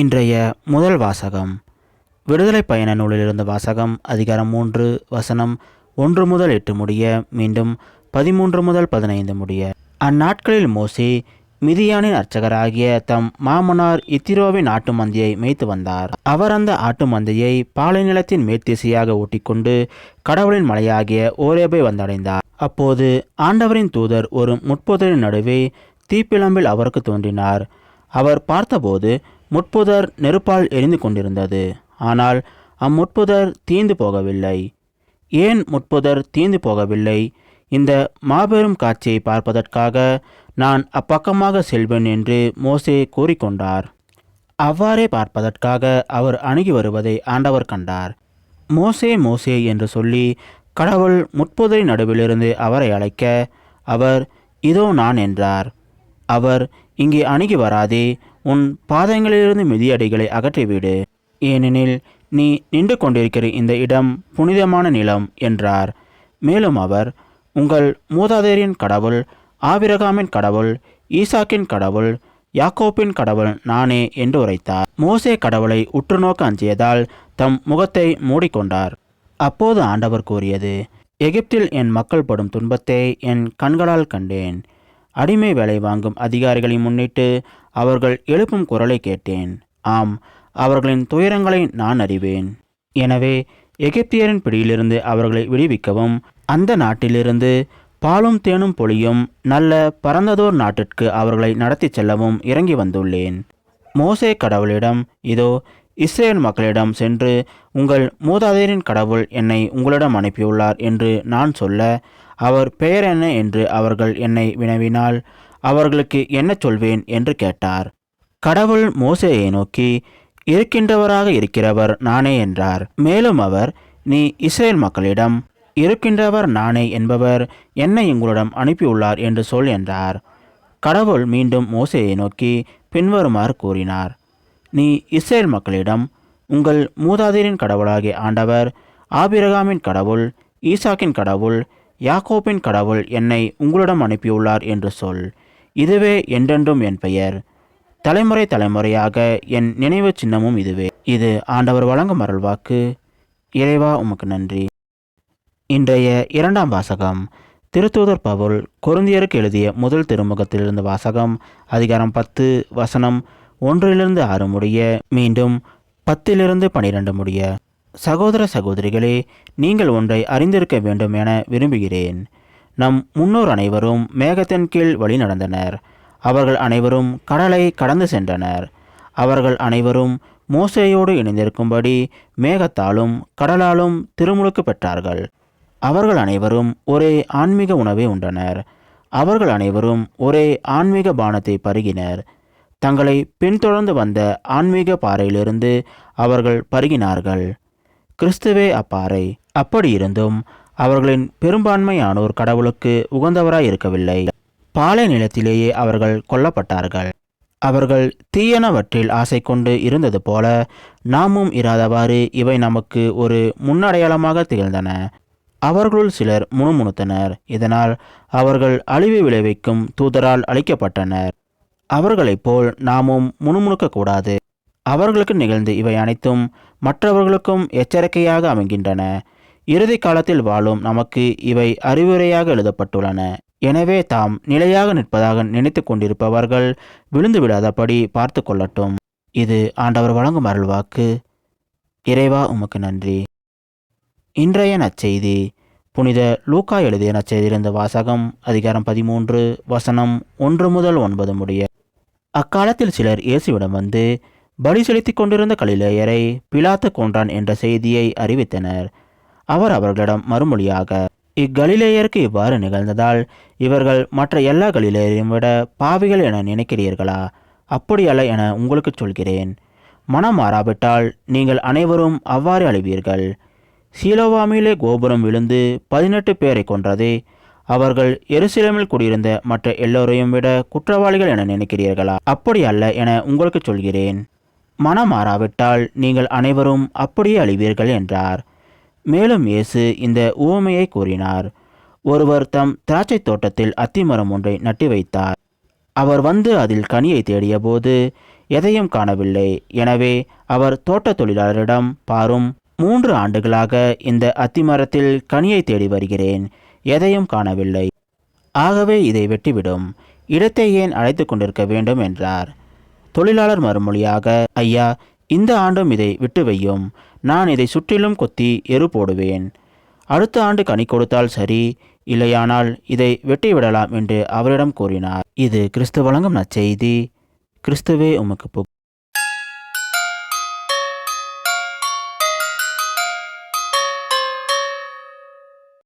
இன்றைய முதல் வாசகம். விடுதலை பயண நூலிலிருந்து வாசகம் அதிகாரம் மூன்று வசனம் ஒன்று முதல் எட்டு முடிய மீண்டும் பதிமூன்று முதல் பதினைந்து முடிய. அந்நாட்களில் மோசி மிதியானின் அர்ச்சகராகிய தம் மாமனார் இத்திரோவின் ஆட்டு மந்தையை மேய்த்து வந்தார். அவர் அந்த ஆட்டு மந்தையை பாலை நிலத்தின் மேற்திசையாக ஓட்டிக்கொண்டு கடவுளின் மலையாகிய ஓரேபை வந்தடைந்தார். அப்போது ஆண்டவரின் தூதர் ஒரு முட்புதரின் நடுவே தீப்பிழம்பில் அவருக்கு தோன்றினார். அவர் பார்த்தபோது முட்புதர் நெருப்பால் எரிந்து கொண்டிருந்தது. ஆனால் அம்முட்புதர் தீந்து போகவில்லை. ஏன் முட்புதர் தீந்து போகவில்லை? இந்த மாபெரும் காட்சியை பார்ப்பதற்காக நான் அப்பக்கமாக செல்வேன் என்று மோசே கூறிக்கொண்டார். அவ்வாறே பார்ப்பதற்காக அவர் அணுகி வருவதை ஆண்டவர் கண்டார். மோசே மோசே என்று சொல்லி கடவுள் முட்புதரின் நடுவிலிருந்து அவரை அழைக்க அவர் இதோ நான் என்றார். அவர் இங்கே அணுகி வராதே உன் பாதங்களிலிருந்து மிதியடிகளை அகற்றிவிடு ஏனெனில் நீ நின்று கொண்டிருக்கிற இந்த இடம் புனிதமான நிலம் என்றார். மேலும் அவர் உங்கள் மூதாதையரின் கடவுள் ஆபிரகாமின் கடவுள் ஈசாக்கின் கடவுள் யாக்கோப்பின் கடவுள் நானே என்று உரைத்தார். மோசே கடவுளை உற்று நோக்க அஞ்சியதால் தம் முகத்தை மூடிக்கொண்டார். அப்போது ஆண்டவர் கூறியது எகிப்தில் என் மக்கள் படும் துன்பத்தை என் கண்களால் கண்டேன். அடிமை வேலை வாங்கும் அதிகாரிகளை முன்னிட்டு அவர்கள் எழுப்பும் குரலை கேட்டேன். ஆம் அவர்களின் துயரங்களை நான் அறிவேன். எனவே எகிப்தியரின் பிடியிலிருந்து அவர்களை விடுவிக்கவும் அந்த நாட்டிலிருந்து பாலும் தேனும் பொழியும் நல்ல பரந்ததோர் நாட்டிற்கு அவர்களை நடத்திச் செல்லவும் இறங்கி வந்துள்ளேன். மோசே கடவுளிடம் இதோ இஸ்ரேல் மக்களிடம் சென்று உங்கள் மூதாதையரின் கடவுள் என்னை உங்களிடம் அனுப்பியுள்ளார் என்று நான் சொல்ல அவர் பெயர் என்ன? என்று அவர்கள் என்னை வினவினால் அவர்களுக்கு என்ன சொல்வேன்? என்று கேட்டார். கடவுள் மோசையை நோக்கி இருக்கின்றவராக இருக்கிறவர் நானே என்றார். மேலும் அவர் நீ இஸ்ரேல் மக்களிடம் இருக்கின்றவர் நானே என்பவர் என்னை உங்களிடம் அனுப்பியுள்ளார் என்று சொல் என்றார். கடவுள் மீண்டும் மோசையை நோக்கி பின்வருமாறு கூறினார். நீ இஸ்ரேல் மக்களிடம் உங்கள் மூதாதையரின் கடவுளாகிய ஆண்டவர் ஆபிரகாமின் கடவுள் ஈசாக்கின் கடவுள் யாக்கோப்பின் கடவுள் என்னை உங்களிடம் அனுப்பியுள்ளார் என்று சொல். இதுவே என்றென்றும் என் பெயர். தலைமுறை தலைமுறையாக என் நினைவு சின்னமும் இதுவே. இது ஆண்டவர் வழங்கும் அருள்வாக்கு. இறைவா உமக்கு நன்றி. இன்றைய இரண்டாம் வாசகம். திருத்தூதர் பவுல் கொருந்தியருக்கு எழுதிய முதல் திருமுகத்திலிருந்து வாசகம் அதிகாரம் பத்து வசனம் ஒன்றிலிருந்து ஆறு முடிய மீண்டும் பத்திலிருந்து பனிரெண்டு முடிய. சகோதர சகோதரிகளே நீங்கள் ஒன்றை அறிந்திருக்க வேண்டும் என விரும்புகிறேன். நம் முன்னோர் அனைவரும் மேகத்தின் கீழ் வழி நடந்தனர். அவர்கள் அனைவரும் கடலை கடந்து சென்றனர். அவர்கள் அனைவரும் மோசையோடு இணைந்திருக்கும்படி மேகத்தாலும் கடலாலும் திருமுழுக்கு பெற்றார்கள். அவர்கள் அனைவரும் ஒரே ஆன்மீக உணவை உண்டனர். அவர்கள் அனைவரும் ஒரே ஆன்மீக பானத்தை பருகினர். தங்களை பின்தொடர்ந்து வந்த ஆன்மீக பாறையிலிருந்து அவர்கள் பருகினார்கள். கிறிஸ்துவே அப்பாறை அப்படியிருந்தும் அவர்களின் பெரும்பான்மையானோர் கடவுளுக்கு உகந்தவராய் இருக்கவில்லை பாலை நிலத்திலேயே அவர்கள் கொல்லப்பட்டார்கள். அவர்கள் தீயனவற்றில் ஆசை கொண்டு இருந்தது போல நாமும் இராதவாறு இவை நமக்கு ஒரு முன்னடையாளமாக திகழ்ந்தன. அவர்களுள் சிலர் முணுமுணுத்தனர். இதனால் அவர்கள் அழிவு விளைவிக்கும் தூதரால் அழிக்கப்பட்டனர். அவர்களைப் போல் நாமும் முணுமுணுக்கக்கூடாது. அவர்களுக்கு நிகழ்ந்து இவை அனைத்தும் மற்றவர்களுக்கும் எச்சரிக்கையாக அமைகின்றன. இறுதி காலத்தில் வாழும் நமக்கு இவை அறிவுரையாக எழுதப்பட்டுள்ளன. எனவே தாம் நிலையாக நிற்பதாக நினைத்து கொண்டிருப்பவர்கள் விழுந்து விடாதபடி பார்த்து கொள்ளட்டும். இது ஆண்டவர் வழங்கும் அருள்வாக்கு இறைவா உமக்கு நன்றி. இன்றைய நற்செய்தி. புனித லூக்கா எழுதிய நச்செய்தியிலிருந்து வாசகம் அதிகாரம் பதிமூன்று வசனம் ஒன்று முதல் ஒன்பது முடிய அக்காலத்தில் சிலர் இயேசுவிடம் வந்து பலி செலுத்திக் கொண்டிருந்த கலிலேயரை பிலாத்து கொன்றான் என்ற செய்தியை அறிவித்தனர். அவர் அவர்களிடம் மறுமொழியாக இக்கலிலேயருக்கு இவ்வாறு நிகழ்ந்ததால் இவர்கள் மற்ற எல்லா கலிலேயரையும் விட பாவிகள் என நினைக்கிறீர்களா? அப்படியல்ல என உங்களுக்கு சொல்கிறேன். மனம் மாறாவிட்டால் நீங்கள் அனைவரும் அவ்வாறு அழிவீர்கள். சீலோவாமிலே கோபுரம் விழுந்து பதினெட்டு பேரை கொன்றதே அவர்கள் எருசலேமில் குடியிருந்த மற்ற எல்லோரையும் விட குற்றவாளிகள் என நினைக்கிறீர்களா? அப்படி அல்ல என உங்களுக்கு சொல்கிறேன். மனம் மாறாவிட்டால் நீங்கள் அனைவரும் அப்படியே அழிவீர்கள் என்றார். மேலும் இயேசு இந்த உவமையை கூறினார். ஒருவர் தம் திராட்சை தோட்டத்தில் அத்திமரம் ஒன்றை நட்டி வைத்தார். அவர் வந்து அதில் கனியை தேடியபோது எதையும் காணவில்லை. எனவே அவர் தோட்ட தொழிலாளரிடம் பாரும் மூன்று ஆண்டுகளாக இந்த அத்திமரத்தில் கனியை தேடி வருகிறேன். எதையும் காணவில்லை. ஆகவே இதை வெட்டிவிடும். இடத்தை ஏன் அழைத்து கொண்டிருக்க வேண்டும் என்றார். தொழிலாளர் மறுமொழியாக ஐயா இந்த ஆண்டும் இதை விட்டு வையும். நான் இதை சுற்றிலும் கொத்தி எரு போடுவேன். அடுத்த ஆண்டு கனி கொடுத்தால் சரி. இல்லையானால் இதை வெட்டி விடலாம் என்று அவரிடம் கூறினார். இது கிறிஸ்து வழங்கும் நற்செய்தி. கிறிஸ்துவே உமக்கு